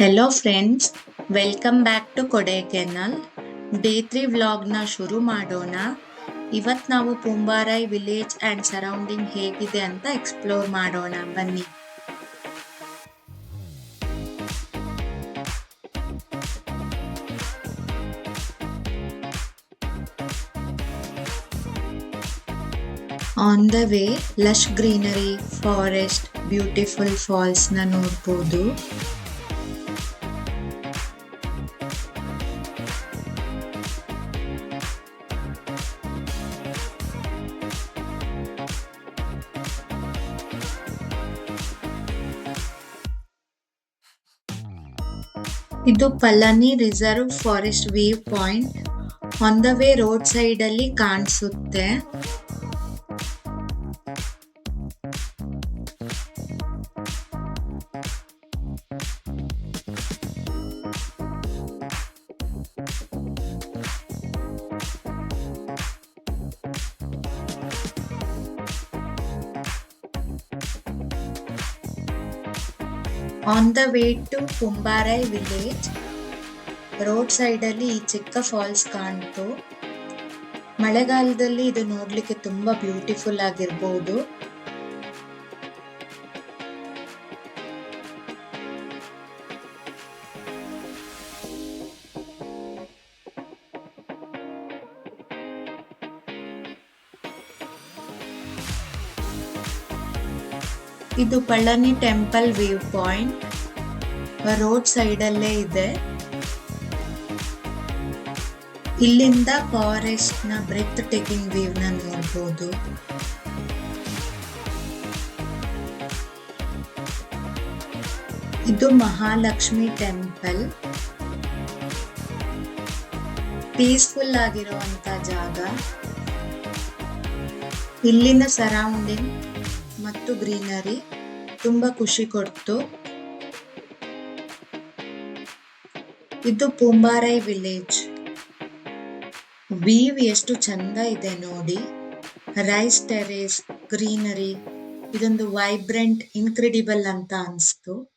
Hello friends welcome back to Kodaikanal day three ವ್ಲಾಗ್ನ ಶುರು ಮಾಡೋಣ. ಇವತ್ತು ನಾವು ಪುಂಬಾರೈ ವಿಲೇಜ್ ಆ್ಯಂಡ್ ಸರೌಂಡಿಂಗ್ ಹೇಗಿದೆ ಅಂತ ಎಕ್ಸ್ಪ್ಲೋರ್ ಮಾಡೋಣ. ಬನ್ನಿ. On the way lush greenery forest beautiful ಫಾಲ್ಸ್ನ ನೋಡ್ಬೋದು. ಇದು Palani reserve forest view point. On the way road side ಅಲ್ಲಿ ಕಾಣಿಸುತ್ತೆ. On the way to Kumbarai village road side ಅಲ್ಲಿ ಈ ಚಿಕ್ಕ ಫಾಲ್ಸ್ ಕಾಣ್ತು. ಮಳೆಗಾಲದಲ್ಲಿ ಇದು ನೋಡ್ಲಿಕ್ಕೆ ತುಂಬಾ ಬ್ಯೂಟಿಫುಲ್ ಆಗಿರ್ಬೋದು. ಇದು Palani temple view point. Road side ಅಲ್ಲೇ ಇದೆ. ಇಲ್ಲಿಂದ ಫಾರೆಸ್ಟ್ನ ಬ್ರೆತ್ ಟೇಕಿಂಗ್ ವ್ಯೂ ನ ನೋಡ್ಬೋದು. ಇದು ಮಹಾಲಕ್ಷ್ಮಿ ಟೆಂಪಲ್. ಪೀಸ್ಫುಲ್ ಆಗಿರುವಂತ ಜಾಗ. ಇಲ್ಲಿನ ಸರೌಂಡಿಂಗ್ ಮತ್ತು ಗ್ರೀನರಿ ತುಂಬಾ ಖುಷಿ ಕೊಡ್ತು. ಇದು ಪೂಂಬಾರೈ ವಿಲೇಜ್. ವೀವ್ ಎಷ್ಟು ಚಂದ ಇದೆ ನೋಡಿ. ರೈಸ್ ಟೆರೇಸ್, ಗ್ರೀನರಿ, ಇದೊಂದು ವೈಬ್ರೆಂಟ್ ಇನ್ಕ್ರೆಡಿಬಲ್ ಅಂತ ಅನಿಸ್ತು.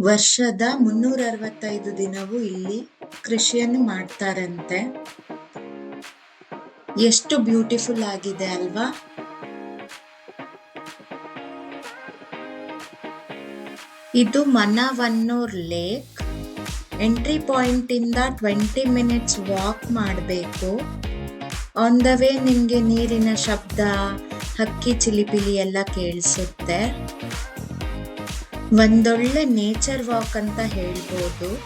ವರ್ಷದ ಮುನ್ನೂರ ಅರವತ್ತೈದು ದಿನವೂ ಇಲ್ಲಿ ಕೃಷಿಯನ್ನು ಮಾಡ್ತಾರಂತೆ. ಎಷ್ಟು ಬ್ಯೂಟಿಫುಲ್ ಆಗಿದೆ ಅಲ್ವಾ? ಇದು ಮನವನ್ನೂರ್ ಲೇಕ್. ಎಂಟ್ರಿ ಪಾಯಿಂಟ್ ಇಂದ ಟ್ವೆಂಟಿ ಮಿನಿಟ್ಸ್ ವಾಕ್ ಮಾಡಬೇಕು. ಆನ್ ದ ವೇ ನಿಮಗೆ ನೀರಿನ ಶಬ್ದ, ಹಕ್ಕಿ ಚಿಲಿಪಿಲಿ ಎಲ್ಲ ಕೇಳಿಸುತ್ತೆ. ಒಂದೊಳ್ಳೆ ನೇಚರ್ ವಾಕ್ ಅಂತ ಹೇಳ್ಬೋದು.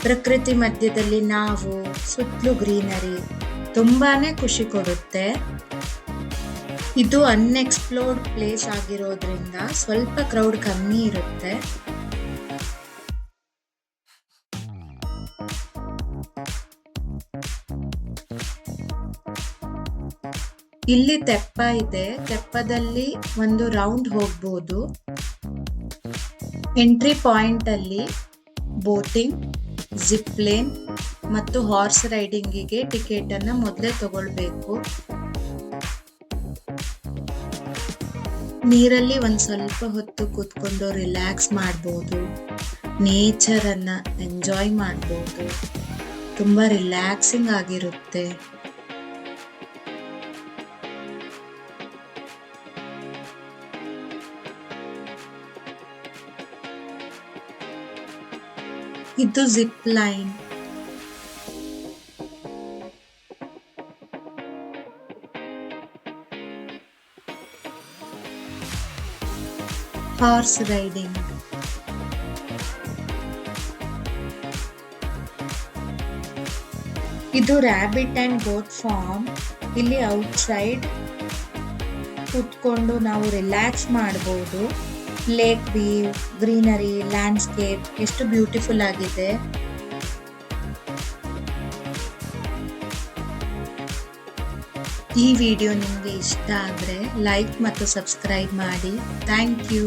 ಪ್ರಕೃತಿ ಮಧ್ಯದಲ್ಲಿ ನಾವು ಸುತ್ತಲೂ ಗ್ರೀನರಿ ತುಂಬಾ ಖುಷಿ ಕೊಡುತ್ತೆ. ಇದು ಅನ್ಎಕ್ಸ್ಪ್ಲೋರ್ಡ್ ಪ್ಲೇಸ್ ಆಗಿರೋದ್ರಿಂದ ಸ್ವಲ್ಪ ಕ್ರೌಡ್ ಕಮ್ಮಿ ಇರುತ್ತೆ. ಇಲ್ಲಿ ತೆಪ್ಪ ಇದೆ. ತೆಪ್ಪದಲ್ಲಿ ಒಂದು ರೌಂಡ್ ಹೋಗ್ಬೋದು. ಎಂಟ್ರಿ ಪಾಯಿಂಟ್ ಅಲ್ಲಿ ಬೋಟಿಂಗ್ ಜಿಪ್ಲೇನ್ ಮತ್ತು ಹಾರ್ಸ್ ರೈಡಿಂಗಿಗೆ ಟಿಕೆಟ್ ಅನ್ನ ಮೊದಲೇ ತಗೊಳ್ಬೇಕು. ನೀರಲ್ಲಿ ಒಂದು ಸ್ವಲ್ಪ ಹೊತ್ತು ಕೂತ್ಕೊಂಡು ರಿಲ್ಯಾಕ್ಸ್ ಮಾಡ್ಬೋದು. ನೇಚರ್ ಅನ್ನ ಎಂಜಾಯ್ ಮಾಡ್ಬೋದು. ತುಂಬಾ ರಿಲ್ಯಾಕ್ಸಿಂಗ್ ಆಗಿರುತ್ತೆ. ಇದು ಜಿಪ್ ಲೈನ್ ಹಾರ್ಸ್ ರೈಡಿಂಗ್ ಇದು ರ್ಯಾಬಿಟ್ ಅಂಡ್ ಗೋಟ್ ಫಾರ್ಮ್ ಇಲ್ಲಿ ಔಟ್ಸೈಡ್ ಕೂತ್ಕೊಂಡು ನಾವು ರಿಲ್ಯಾಕ್ಸ್ ಮಾಡಬಹುದು ಲೇಕ್ ವೀವ್ ಗ್ರೀನರಿ ಲ್ಯಾಂಡ್ಸ್ಕೇಪ್ ಎಷ್ಟು ಬ್ಯೂಟಿಫುಲ್ ಆಗಿದೆ. ಈ ವಿಡಿಯೋ ನಿಮಗೆ ಇಷ್ಟ ಆದರೆ ಲೈಕ್ ಮತ್ತು ಸಬ್ಸ್ಕ್ರೈಬ್ ಮಾಡಿ. Thank you